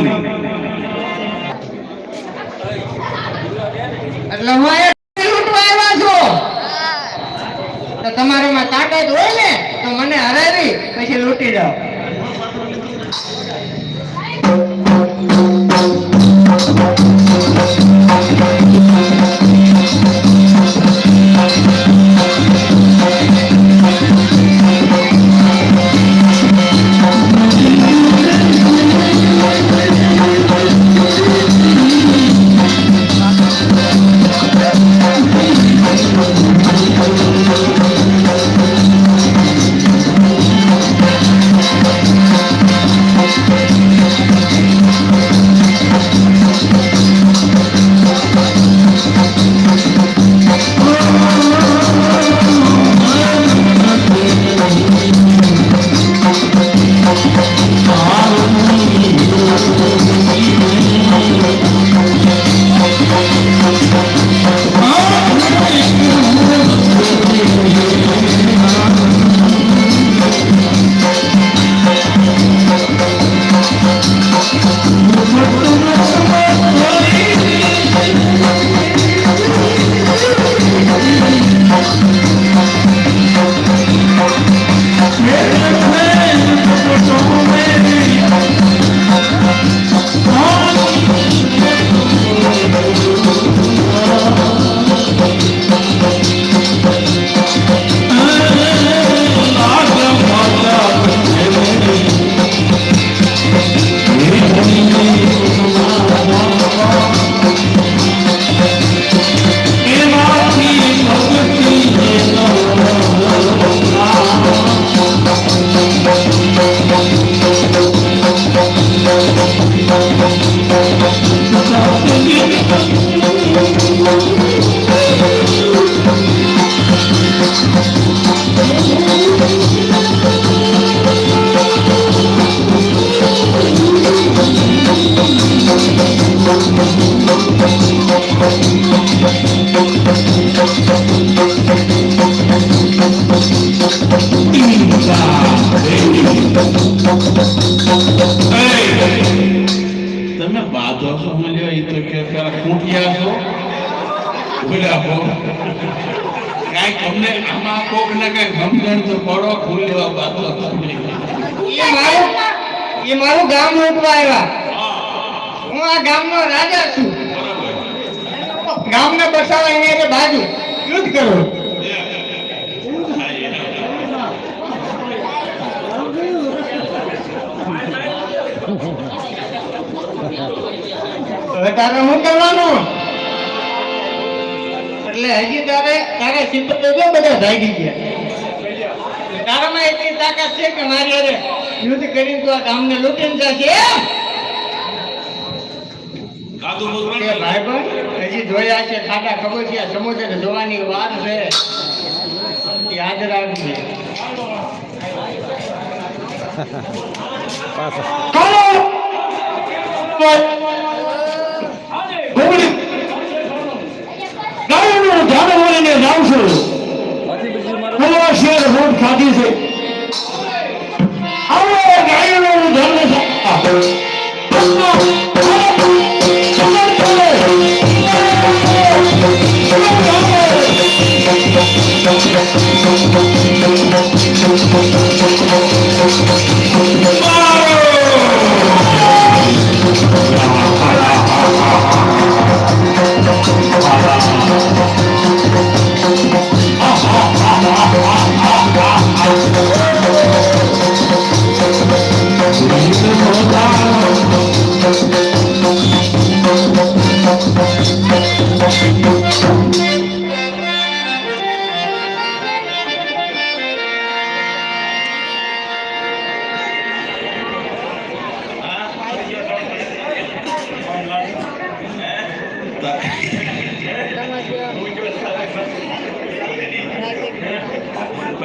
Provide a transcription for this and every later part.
મકરાણી એટલે હું બોલ્યા હો કાંઈક અમને આમાં કઈ તો પડો બાધો સમજી એ મારું એ મારું ગામ લૂંટવા આવ્યા. હું આ ગામનો રાજા છું. ગામને બસાવવા એની બાજુ? યુદ્ધ કરો? હવે તારે શું કરવાનું? એટલે હજી તારે તારે સિત્તેર જો બધા ભાગી ગયા. તારામાં એટલી તાકાત છે કે મારી અરે યુદ્ધ કરીને તું આ ગામને લૂંટીને જશે ભાઈ પણ હજી જોયા છે ખાટા ખબર છે સમુદ્ર જોવાની વાત છે. યાદ રાખજે. છું. પેલા શેર રોડ ખાધી છે.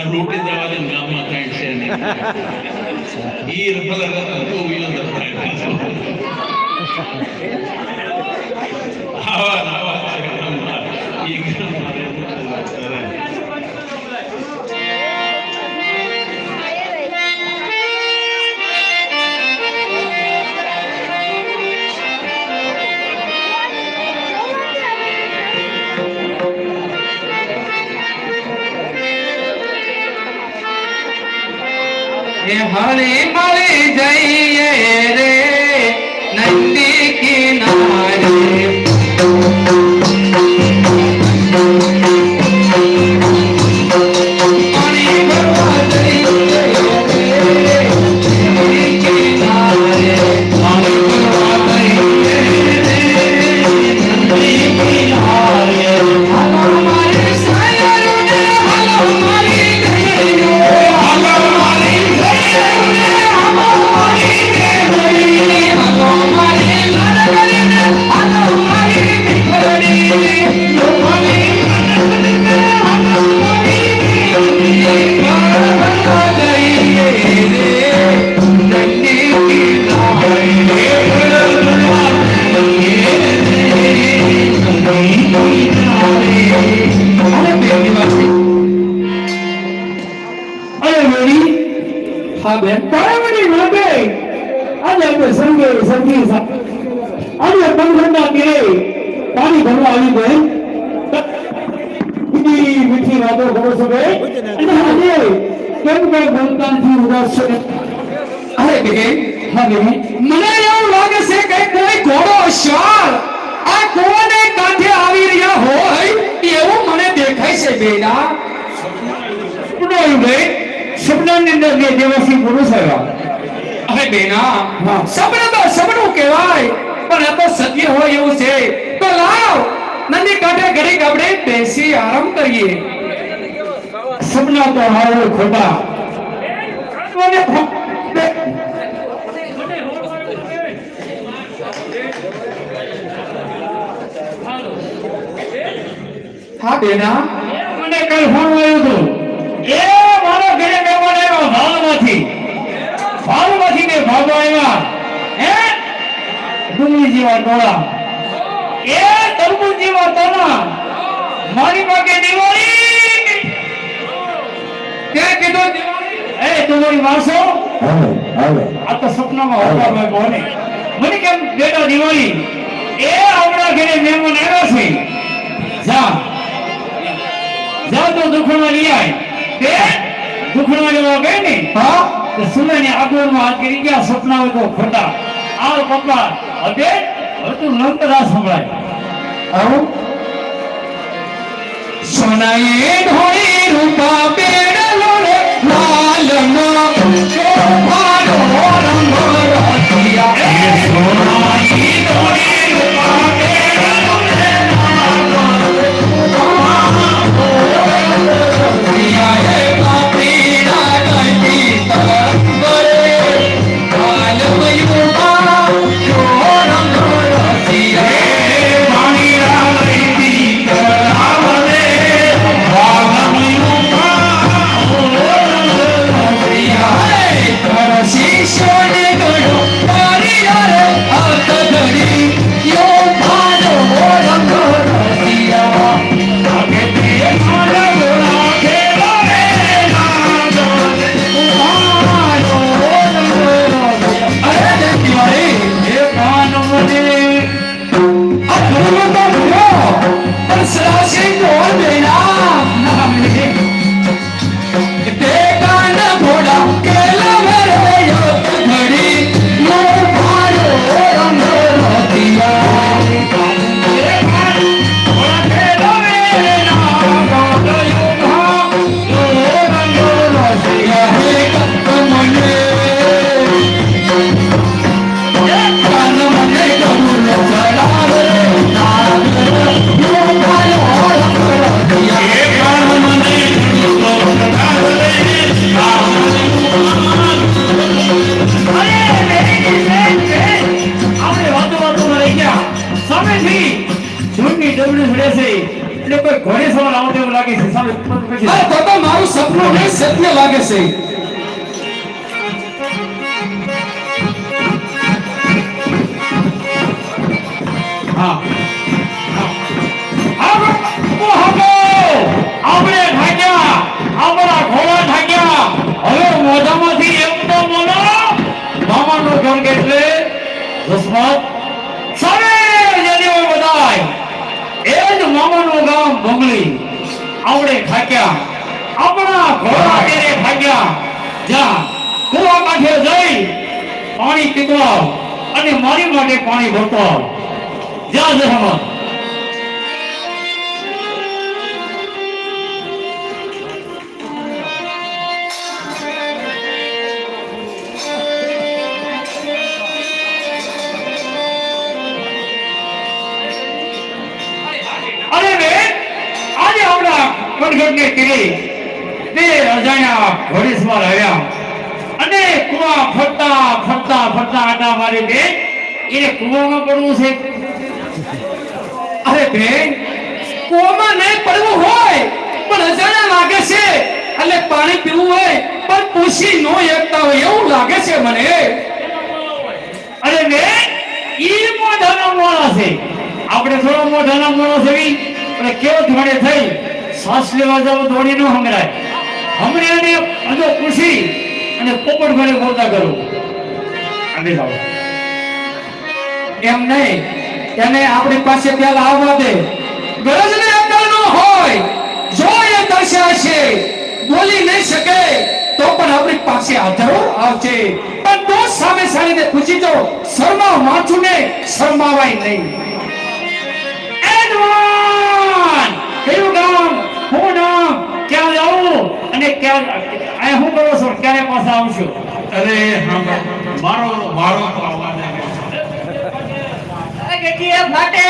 પણ લૂંટી જવા દે ને ગામમાં કાંઈ છે નહીં. ઈ હળી મળી જઈએ રે. હા બેન પાણી માટે આજે આપણે સંગે સંગી આજે પંખંડા કે પાણી ભરવા આવી ગઈ. મીઠી વાતો કરો છો ભાઈ? અને કેમ કે છે અરે બે હા મને એવું લાગે છે કે કોઈ ઘોડો શાળ આ કુવાને કાંઠે આવી રહ્યા હોય એવું મને દેખાય છે બેડા સપનું બેન સપનાની અંદર જે દેવાસી પુરુષ આવ્યા. અરે બેના સપના તો સપનું કહેવાય પણ આ તો સત્ય હોય એવું છે. તો લાવ નદી કાંઠે ઘડીક આપણે બેસી આરામ કરીએ. સપના તો હાવ ખોટા. હા બેના. મને કઈ ફોન આવ્યો હતો એ મારા ઘરે મહેમાન આવ્યા ભાવમાંથી ભાવમાંથી બે ભાગો આવ્યા હે? ડુંગળી જેવા ટોળા. એ તરબૂચ જેવા તના મારી પાસે દિવાળી. તે કીધું એ તમારી વાસો આ તો સપનામાં હોતા ભાઈ બોને મને કેમ બેટા દિવાળી? એ આપણા ઘરે મહેમાન આવ્યા છે. જા. જા તો દુખમાં લઈ આય. તે દુખણમાં લેવા ગઈ ને હા? તો સુનાની આગળમાં હાથ કરી ગયા સપના તો ખોટા આ પપ્પા હવે હવે તું નંતરા સંભળાય. આવું? સોનાએ ઢોળી રૂપા બેડલો રે લાલનો હા આપણે આપણે ભાગ્યા આપણા ઘોડા ભાગ્યા હવે મોઢામાંથી એમ તો બોલો મામાનો જંગ એટલે દુશ્મન સામે જજો બધાય એ જ મામાનું ગામ બંગલી આવડે ખાક્યા આપણા ઘોડા તેરે ભાગ્યા જા કુવા કાંઠે જઈ પાણી પીતો આવ અને મારી માટે પાણી ભરતો આવ જા જહમત અરે બેન આજે આપણા કટગટને તીરે તે અજાણ્યા ઘોડેશ્વર રહ્યા અને કુવા ફરતા ફરતા ફરતા આટા મારી બેન એને કુવામાં પડવું છે અરે બેન, કૂવામાં નહીં પડવું હોય, પણ અજાણ્યા લાગે છે. એટલે પાણી પીવું હોય, પણ પૂછી નો એકતા હોય, એવું લાગે છે મને. અરે બેન, ઈ મોઢાના મોણા છે. આપણે થોડો મોઢાના મોણો છે અને કેવો ધોડે થઈ. શ્વાસ લેવા જાવ ધોડી ન હમરાય હમરાને અજો પૂછી, અને પોપટ ભરે બોલતા કરો. આગળ જાઓ. એમ નહીં. એને આપણી પાસે પહેલા આવવા દે. ગરજ ને અકલ નો હોય, જો એ દર્શાશે બોલી નહીં શકે, તો પણ આપણી પાસે આધારો આવશે. પણ તો સામે સાડીને પૂછી તો શરમા માથું ને શરમાવાય નહીં. એડવાન! કયું નામ હું નામ? ક્યાં આવું? અને ક્યાં હું કરો છો? ક્યારે પાછા આવશો? અરે મારો મારો તો માટે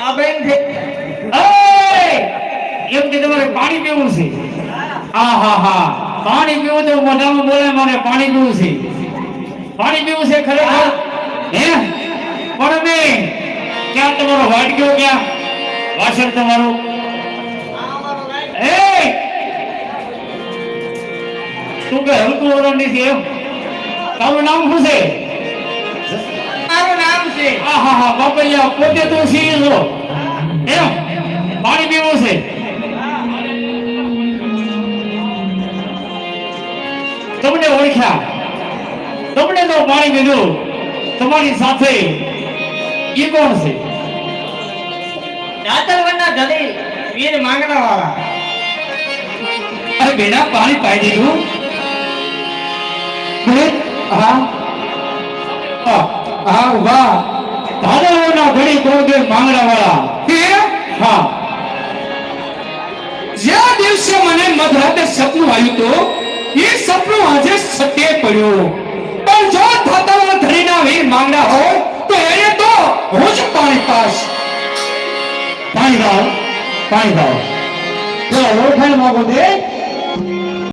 આ બેન છે. પાણી પીવું છે. આ હા હા. પાણી પીવું તો મોઢામાં બોલે મારે પાણી પીવું છે. પાણી પીવું છે ખરેખર? હે? પણ મેં ક્યાં તમારો વાટક્યો ક્યાં? વાસણ તમારું? તું કે હલકું ઓરડ નથી એમ? તારું નામ શું છે? મારું નામ છે. આ હા હા બાપૈયા પોતે તો સી છો એમ? પાણી પીવું છે. તમને ઓળખ્યા? તમને તો પાણી પીધું તમારી સાથે એ કોણ છે? દાતરવનના ધણી વીર માંગણા વાળા અરે બેટા પાણી પાઈ દીધું. એ સપનું આજે સત્ય પડ્યો. પણ જો વીર માંગડા હોય, તો એને તો હું જ પાણી પાસ પાણી ભાવ પાણી જો ઓળખાણ માંગો દે.